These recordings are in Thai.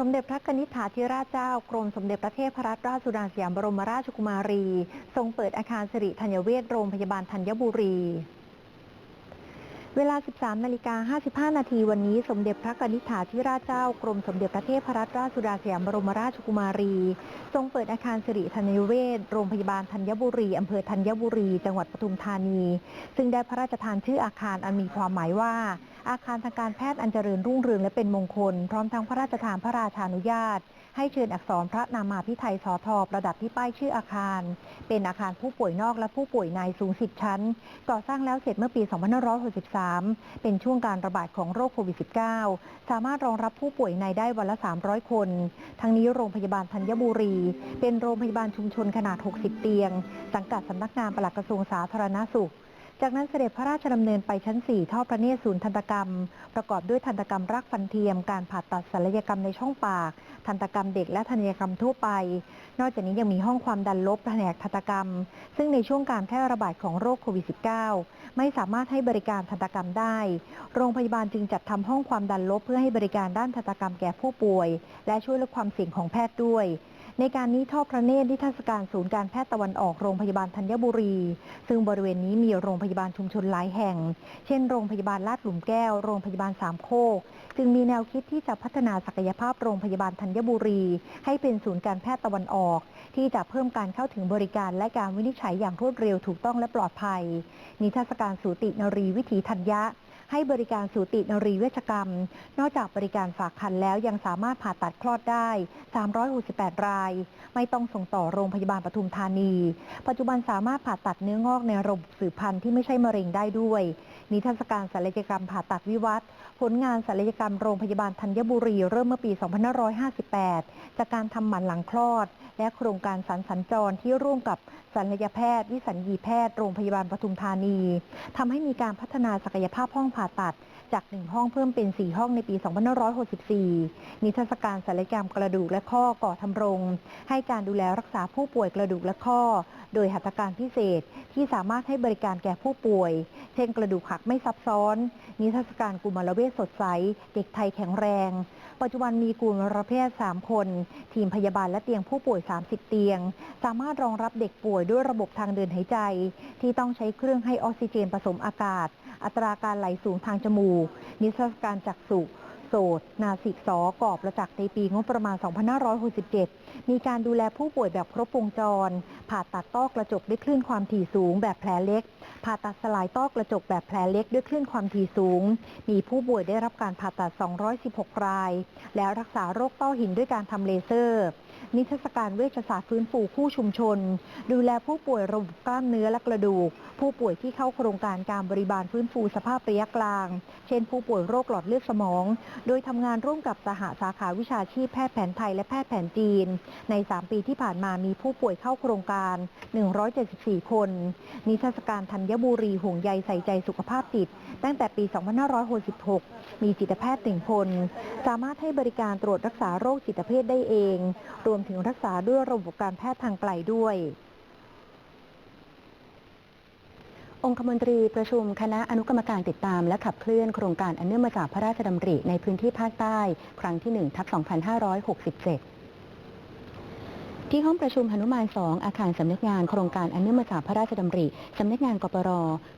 สมเด็จพระกนิษฐาธิราชเจ้ากรมสมเด็จพระเทพรัตนราชสุดาสยามบรมราชกุมารี ทรงเปิดอาคารสิริธัญเวชโรงพยาบาลธัญบุรี เวลา 13นาฬิกา55 นาทีวันนี้สมเด็จพระกนิษฐาธิราชเจ้ากรมสมเด็จพระเทพรัตนราชสุดาสยามบรมราชกุมารี ทรงเปิดอาคารสิริธัญเวชโรงพยาบาลธัญบุรีอำเภอธัญบุรี จังหวัดปทุมธานี ซึ่งได้พระราชทานชื่ออาคารอันมีความหมายว่า อาคารทางการแพทย์อันเจริญรุ่งเรืองและเป็นมงคล พร้อมทั้งพระราชทานพระราชานุญาต ให้เชิญอักษรพระนามาพิไทยสอทอประดับที่ป้ายชื่ออาคาร เป็นอาคารผู้ป่วยนอกและผู้ป่วยในสูง 10 ชั้น ก่อสร้างแล้วเสร็จเมื่อปี 2563 เป็นช่วงการระบาดของโรคโควิด -19 สามารถรองรับผู้ป่วยในได้วันละ 300 คน ทั้งนี้โรงพยาบาลธัญบุรี เป็นโรงพยาบาลชุมชนขนาด 60 เตียง สังกัดสำนักงานปลัดกระทรวงสาธารณสุข จากนั้นเสด็จพระราชดำเนินไปชั้น 4 ท่อพระเนตรศูนย์ทันตกรรม ประกอบด้วยทันตกรรมรักฟันเทียม การผ่าตัดศัลยกรรมในช่องปาก ทันตกรรมเด็กและทันตกรรมทั่วไป นอกจากนี้ยังมีห้องความดันลบแผนกทันตกรรม ซึ่งในช่วงการแพร่ระบาดของโรคโควิด -19 ไม่สามารถให้บริการทันตกรรมได้ โรงพยาบาลจึงจัดทำห้องความดันลบเพื่อให้บริการด้านทันตกรรมแก่ผู้ป่วย และช่วยลดความเสี่ยงของแพทย์ด้วย ในการนี้ท่อพระเนตรนิทรรศการศูนย์การแพทย์ตะวันออกโรงพยาบาลธัญบุรี ซึ่งบริเวณนี้มีโรงพยาบาลชุมชนหลายแห่ง เช่นโรงพยาบาลลาดหลุมแก้ว โรงพยาบาลสามโคก จึงมีแนวคิดที่จะพัฒนาศักยภาพโรงพยาบาลธัญบุรี ให้เป็นศูนย์การแพทย์ตะวันออก ที่จะเพิ่มการเข้าถึงบริการและการวินิจฉัยอย่างรวดเร็วถูกต้องและปลอดภัยนิทรรศการสูตินรีวิถีธัญญะ ให้บริการสูตินรีเวชกรรม นอกจากบริการฝากคันแล้วยังสามารถผ่าตัดคลอดได้ 368 ราย ไม่ต้องส่งต่อโรงพยาบาลปทุมธานี ปัจจุบันสามารถผ่าตัดเนื้องอกในระบบสืบพันธุ์ที่ไม่ใช่มะเร็งได้ด้วย นิทรรศการศัลยกรรมผ่าตัดวิวัฒน์ผลงานศัลยกรรมโรงพยาบาลธัญบุรี เริ่มเมื่อปี 2558 จากการทำหมันหลังคลอด และโครงการสันสัญจรที่ร่วมกับศัลยแพทย์ วิสัญญีแพทย์ โรงพยาบาลปทุมธานีทำให้มีการพัฒนาศักยภาพห้องผ่าตัด จาก 1 ห้องเพิ่มเป็น 4 ห้องในปี 2564 นิทรรศการศัลยกรรมกระดูกและข้อก่อทำรง ให้การดูแลรักษาผู้ป่วยกระดูกและข้อ โดยหัตถการพิเศษที่สามารถให้บริการแก่ผู้ป่วย เช่นกระดูกหักไม่ซับซ้อน นิทรรศการกุมารเวชสดใส เด็กไทยแข็งแรง ปัจจุบันมีกลุ่มารแพท3 คน ทีมพยาบาลและเตียงผู้ป่วย 30 เตียง สามารถรองรับเด็กป่วยด้วยระบบทางเดินหายใจ ที่ต้องใช้เครื่องให้ออกซิเจนผสมอากาศ อัตราการไหลสูงทางจมูก นิทรรศการจักษุโสตนาสิกสอกอบประจักษ์ในปีงบประมาณ 2567 มีการดูแลผู้ป่วยแบบครบวงจร ผ่าตัดต้อกระจกด้วยคลื่นความถี่สูงแบบแผลเล็ก ผ่าตัดสลายต้อกระจกแบบแผลเล็กด้วยคลื่นความถี่สูง มีผู้ป่วยได้รับการผ่าตัด 216 ราย แล้วรักษาโรคต้อหินด้วยการทำเลเซอร์ นิทรรศการเวชศาสตร์ฟื้นฟูคู่ชุมชน ดูแลผู้ป่วยระบบกล้ามเนื้อและกระดูก ผู้ป่วยที่เข้าโครงการการบริบาลฟื้นฟูสภาพระยะกลาง เช่น ผู้ป่วยโรคหลอดเลือดสมอง โดยทำงานร่วมกับสหสาขาวิชาชีพแพทย์แผนไทยและแพทย์แผนจีน ใน 3 ปีที่ผ่านมามีผู้ป่วยเข้าโครงการ 174 คน นิทรรศการธัญบุรีห่วงใยใส่ใจสุขภาพจิต ตั้งแต่ปี 2566 มีจิตแพทย์หนึ่งคน สามารถให้บริการตรวจรักษาโรคจิตเภทได้เองรวมถึงรักษาด้วยระบบการแพทย์ทางไกลด้วย องคมนตรีประชุมคณะอนุกรรมการติดตามและขับเคลื่อนโครงการอันเนื่องมาจากพระราชดำริในพื้นที่ภาคใต้ ครั้งที่1ทับ2567 ที่ห้องประชุมหนุมาน 2 อาคารสำนักงานโครงการอันเนื่องมาจากพระราชดำริสำนักงานกปร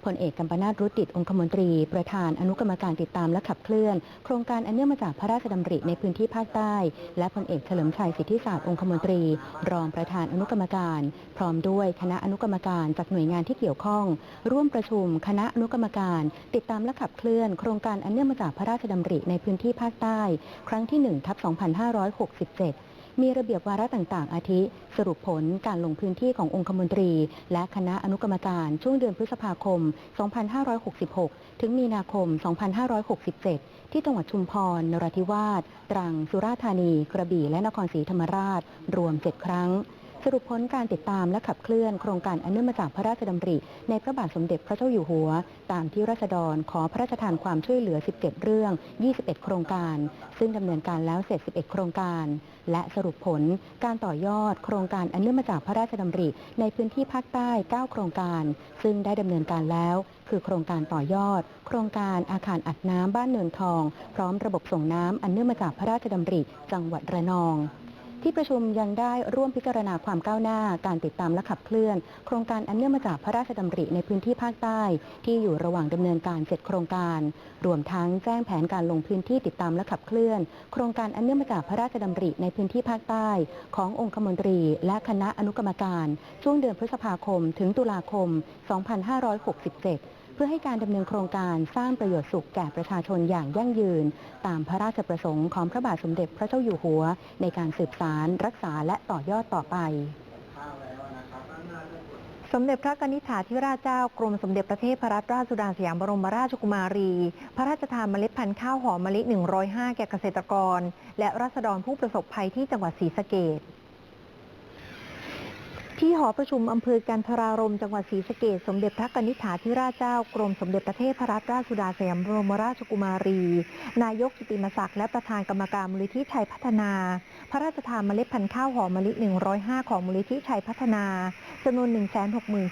พลเอกกัมปนาตรุตติดองคมนตรี ประธานอนุกรรมการติดตามและขับเคลื่อน โครงการอันเนื่องมาจากพระราชดำริในพื้นที่ภาคใต้ และพลเอกเฉลิมชัยสิทธิศาสตร์องคมนตรี รองประธานอนุกรรมการ พร้อมด้วยคณะอนุกรรมการจากหน่วยงานที่เกี่ยวข้อง ร่วมประชุม คณะอนุกรรมการ ติดตามและขับเคลื่อน โครงการอันเนื่องมาจากพระราชดำริในพื้นที่ภาคใต้ ครั้งที่1ทับ2567 มีระเบียบวาระต่างๆ อาทิ สรุปผลการลงพื้นที่ขององคมนตรี และคณะอนุกรรมการช่วงเดือนพฤษภาคม 2566 ถึงมีนาคม 2567 ที่จังหวัดชุมพร นราธิวาส ตรัง สุราษฎร์ธานี กระบี่ และนครศรีธรรมราช รวม 7 ครั้ง สรุปผลการติดตามและขับเคลื่อนโครงการอันเนื่องมาจากพระราชดำริ ในพระบาทสมเด็จพระเจ้าอยู่หัว ตามที่ราษฎรขอพระราชทานความช่วยเหลือ 17 เรื่อง 21 โครงการ ซึ่งดำเนินการแล้วเสร็จ 11 โครงการ และสรุปผลการต่อยอดโครงการอันเนื่องมาจากพระราชดำริ ในพื้นที่ภาคใต้ 9 โครงการ ซึ่งได้ดำเนินการแล้วคือโครงการต่อยอด โครงการอาคารอัดน้ำบ้านเนินทอง พร้อมระบบส่งน้ำอันเนื่องมาจากพระราชดำริ จังหวัดระนอง ที่ประชุมยังได้ร่วมพิจารณาความก้าวหน้า การติดตามและขับเคลื่อน โครงการอันเนื่องมาจากพระราชดำริในพื้นที่ภาคใต้ ที่อยู่ระหว่างดำเนินการ 7 โครงการ รวมทั้งแจ้งแผนการลงพื้นที่ติดตามและขับเคลื่อน โครงการอันเนื่องมาจากพระราชดำริในพื้นที่ภาคใต้ ขององคมนตรี และคณะอนุกรรมการ ช่วงเดือนพฤษภาคม ถึงตุลาคม 2567 พื่อให้การดำเนินโครงการสร้างประโยชน์สุขแก่ประชาชนอย่างยั่งยืน ตามพระราชประสงค์ของพระบาทสมเด็จพระเจ้าอยู่หัว ในการสืบสารรักษาและต่อยอดต่อไปสมเด็จพระกนิษฐาธิราชเจ้ากรมสมเด็จพระเทพรัตนราชสุดาสยามบรมราชกุมารี พระราชทานเมล็ดพันธุ์ข้าวหอมมะลิ 105 แก่เกษตรกร และรัษฎรผู้ประสบภัยที่จังหวัดศรีสะเกษ ที่หอประชุมอำเภอกันทรารมจังหวัดศรีสะเกษสมเด็จพระกนิษฐาธิราชเจ้ากรมสมเด็จพระเทพรัตนราชสุดาสยามบรมราชกุมารี นายกกิติมศักดิ์และประธานกรรมการมูลนิธิชัยพัฒนา พระราชทานเมล็ดพันธุ์ข้าวหอมมะลิ 105 ของมูลนิธิชัยพัฒนา จำนวน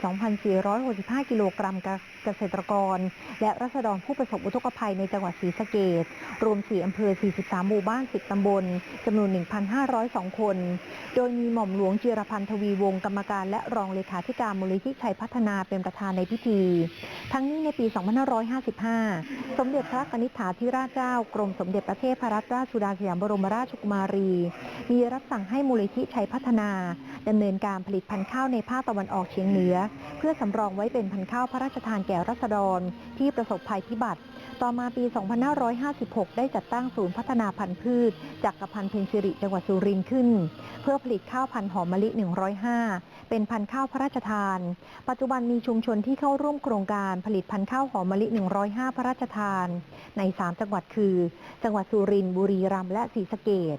162,465 กิโลกรัมกับเกษตรกร และรัษฎรผู้ประสบอุทกภัยในจังหวัดศรีสะเกษรวม 4 อำเภอ 43 หมู่บ้าน 10 ตำบลจำนวน 1,502 คน โดยมีหม่อมหลวงจิรพันธ์ทวีวงศ์กรรมการและรองเลขาธิการมูลนิธิชัยพัฒนาเป็นประธานในพิธี ทั้งนี้ในปี 2555 สมเด็จพระนิษฐาธิราชเจ้ากรมสมเด็จพระเทพรัตนราชสุดาสยามบรมราชกุมารี มีรับสั่งให้มูลนิธิชัยพัฒนาดำเนินการผลิตพันธุ์ข้าวในภาคตะวันออกเฉียงเหนือ เพื่อสำรองไว้เป็นพันธุ์ข้าวพระราชทานแก่รัษฎรที่ประสบภัยพิบัติ ต่อมาปี 2556 ได้จัดตั้งศูนย์พัฒนาพันธุ์พืชจากกระพันธ์เพ็ญสิริจังหวัดสุรินทร์ขึ้น เพื่อผลิตข้าวพันธุ์หอมมะลิ 105 เป็นพันธุ์ข้าวพระราชทาน ปัจจุบันมีชุมชนที่เข้าร่วมโครงการผลิตพันธุ์ข้าวหอมมะลิ 105 พระราชทาน ใน 3 จังหวัดคือ จังหวัดสุรินทร์บุรีรัมย์และศรีสะเกษ